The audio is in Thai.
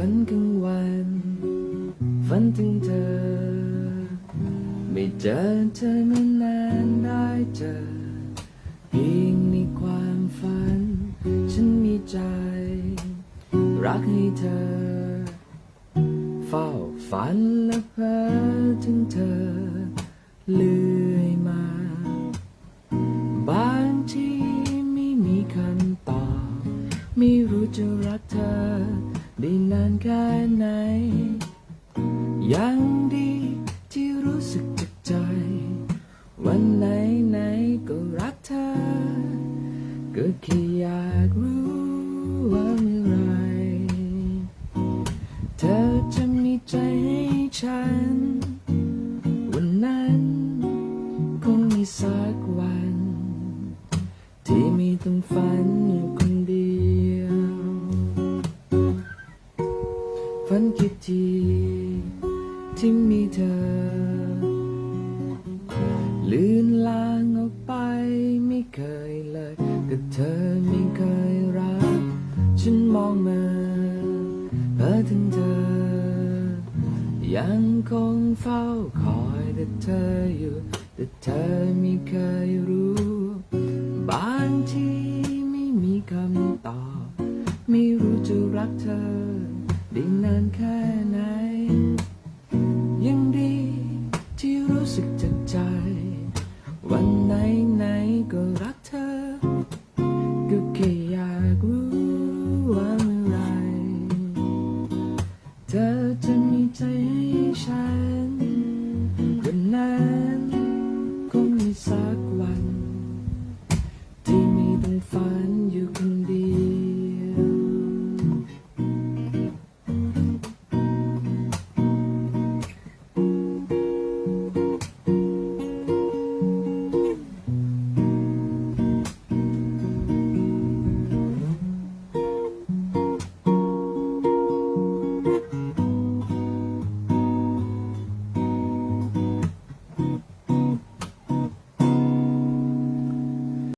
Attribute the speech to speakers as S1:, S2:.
S1: ฝันกลางวันฝันถึงเธอ ไม่เจอเธอมานานได้เจอเพียงในความฝัน ฉันมีใจ รักให้เธอ เฝ้าฝันและเพ้อถึงเธอ เลื่อยมาบางทีไม่มีคำตอบ ไม่รู้จะรักเธอ ได้นานแค่ไหน ยังดีที่รู้สึกจากใจ วันไหนไหนก็รักเธอ ก็แค่อยากรู้ว่าเมื่อไร เธอจะมีใจให้ฉัน วันนั้นคงมีสักวัน ที่ม่ต้องฝันอยู่ ฝันคิดทีที่มีเธอ ลื่นลางออกไปไม่เคยเลยก็เธอไม่เคยรัก ฉันมองมาเพ้อถึงเธอ ยังคงเฝ้าคอยแต่เธออยู่ แต่เธอไม่เคยรู้ บางทีไม่มีคำตอบ ไม่รู้จะรักเธอ ได้นานแค่ไหน ยังดีที่รู้สึกจากใจ วันไหนไหนก็รักเธอ ก็แค่อยากรู้ว่าเมื่อไร เธอจะมีใจให้ฉันวันนั้นคงมีสัก